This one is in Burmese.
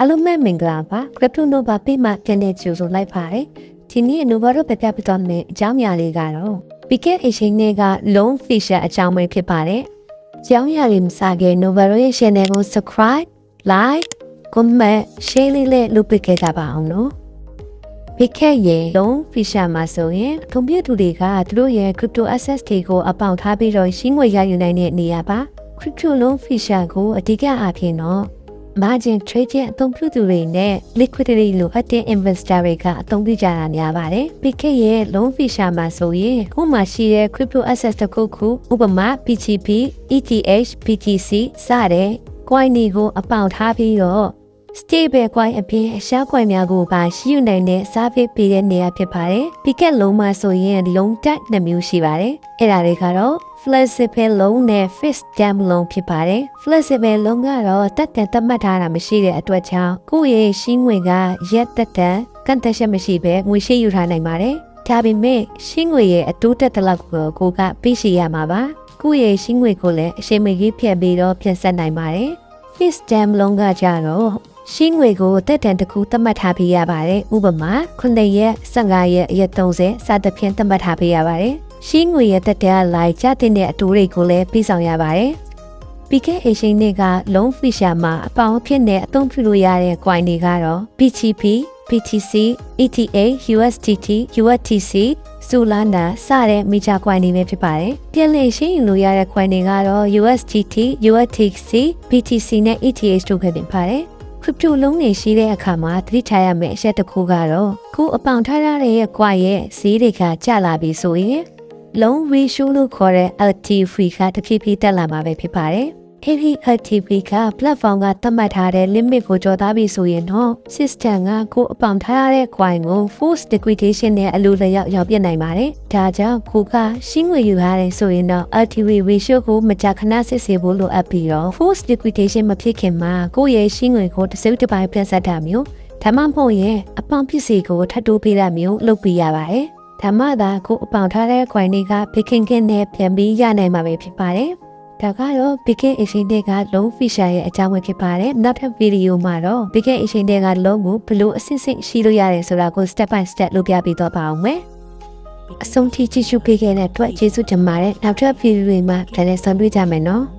အားလုံးပဲမင်္ဂလာပါ Crypto Nova ပေးမှပြန်တဲ့ကြိုဆိုလိုက်ပါတယ်ဒီနေ့ Nova တို့ပြပြပြတော့မယ့်အကြောင်းအရာလေးကတော့ Picket Exchange နဲ့က loan feature အကြောင်းပဲဖြစ်ပါတယ်အကြောင်းအရာတွေမစခင် Nova တို့ရဲ့ channel ကို subscribe like comment share လေးနဲ့လုပ်ပေးခဲ့ကြပါအောင်နော် Picket ရဲ့ loan feature မှာဆိုရင်ကွန်ပျူတာတွေကသူတို့ရဲ့ crypto assets တွေကိုအပေါင်ထားပြီးတော့ရှင်းငွေရယူနိုင်တဲ့နေရာပါ crypto loan feature ကိုအဓိကအဖြစ်တော့ margin trading အသုံးပြုသူတွေနဲ့ liquidity လိုအပ်တဲ့ investor တွေကအသုံးပြုကြတာများပါတယ်။ PK ရဲ့ loan feature မှာဆိုရင်ခုမှရှိတဲ့ crypto assets တစ်ခုခုဥပမာ PGP, ETH, BTC စတဲ့ coin တွေကိုအပေါင်ထားပြီးတော့ stable coin အပြင်အရှား coin များကိုပါရှိယူနိုင်တဲ့ service ပေးတဲ့နေရာဖြစ်ပါတယ်။ PK လုံးမှာဆိုရင် loan type နှစ်မျိုးရှိပါတယ်။အဲ့ဒါတွေကတော့ flexible loan နဲ့ fixed term loan ဖြစ်ပါတယ်။ flexible loan ကတော့တက်တန်သတ်မှတ်ထားတာမရှိတဲ့အတွက်ကြောင့်ကိုယ့်ရဲ့ရှင်းငွေကရက်တက်တန်ကန့်သက်ချက်မရှိဘဲငွေရှိယူထားနိုင်ပါတယ်။ဒါပေမဲ့ရှင်းငွေရဲ့အတိုးတက်တဲ့လောက်ကိုကိုကပေးရှိရမှာပါ။ကိုယ့်ရဲ့ရှင်းငွေကိုလည်းအချိန်မကြီးဖြတ်ပြီးတော့ပြန်ဆက်နိုင်ပါတယ်။ fixed term loan ကကြတော့ ရှင်းငွေကိုတက်တန်တစ်ခုသတ်မှတ်ထားပေးရပါတယ်။ဥပမာ9ရက်15ရက်ရက်30စသဖြင့်သတ်မှတ်ထားပေးရပါတယ်။ရှင်းငွေရဲ့တက်တန်ကလိုက်ကြတဲ့အတိုးတွေကိုလည်းပြီးဆောင်ရပါတယ်။ PK Asian တွေက loan feature မှာအပေါင်းအဖြစ်နဲ့အသုံးပြုလို့ရတဲ့ coin တွေကတော့ PGP, PTC, ETH, USDT, USTC, Solana စတဲ့ major coin တွေပဲဖြစ်ပါတယ်။ပြန်လည်ရှင်းယူလို့ရတဲ့ coin တွေကတော့ USDT, USTC, BTC နဲ့ ETH တို့ပဲဖြစ်ပါတယ်။ crypto လုံးတွေရှိတဲ့အခါမှာသတိထားရမယ့်အချက်တစ်ခုကတော့ခုအပေါင်ထားရတဲ့ရဲ့ coin ရဲ့ဈေးတွေကကျလာပြီဆိုရင်လုံး ratio လို့ခေါ်တဲ့ LTV ကတဖြည်းဖြည်းတက်လာမှာပဲဖြစ်ပါတယ်။ heavy LTV က platform ကသတ်မှတ်ထားတဲ့ limit ကိုကျော်သွားပြီဆိုရင်တော့ system ကကိုယ်အပေါင်ထားရတဲ့ coin ကို force liquidation နဲ့အလိုလျောက်ရောက်ပြနိုင်ပါတယ်။ဒါကြောင့်ကိုကရှင်းငွေယူရတယ်ဆိုရင်တော့ LTV ratio ကိုမကြာခဏစစ်ဆေးဖို့လိုအပ်ပြီးတော့ force liquidation မဖြစ်ခင်မှာကိုယ့်ရဲ့ရှင်းငွေကိုတစ်စိတ်တစ်ပိုင်းပြန်ဆက်တာမျိုးဒါမှမဟုတ်ရင်အပေါင်ပစ္စည်းကိုထပ်တိုးပေးတာမျိုးလုပ်ပြရပါတယ်။ဓမ္မသာကိုအပေါင်ထားတဲ့ coin တွေက picking ကနဲ့ပြန်ပြီးရနိုင်မှာပဲဖြစ်ပါတယ်။ ဒါကတော့ picking exchange တွေက loan feature ရဲ့အကြောင်းပဲဖြစ်ပါတယ်။နောက်ထပ်ဗီဒီယိုမှာတော့ picking exchange တွေက loan ကိုဘယ်လိုအဆင့်ဆင့်ရှိလို့ရတယ်ဆိုတာကို step by step လုပ်ပြပေးတော့ပါအောင်မယ်။အဆုံးထိကြည့်ရှုပေးခဲ့တဲ့အတွက်ကျေးဇူးတင်ပါတယ်။နောက်ထပ်ဗီဒီယိုတွေမှာပြန်လည်ဆုံတွေ့ကြမယ်နော်။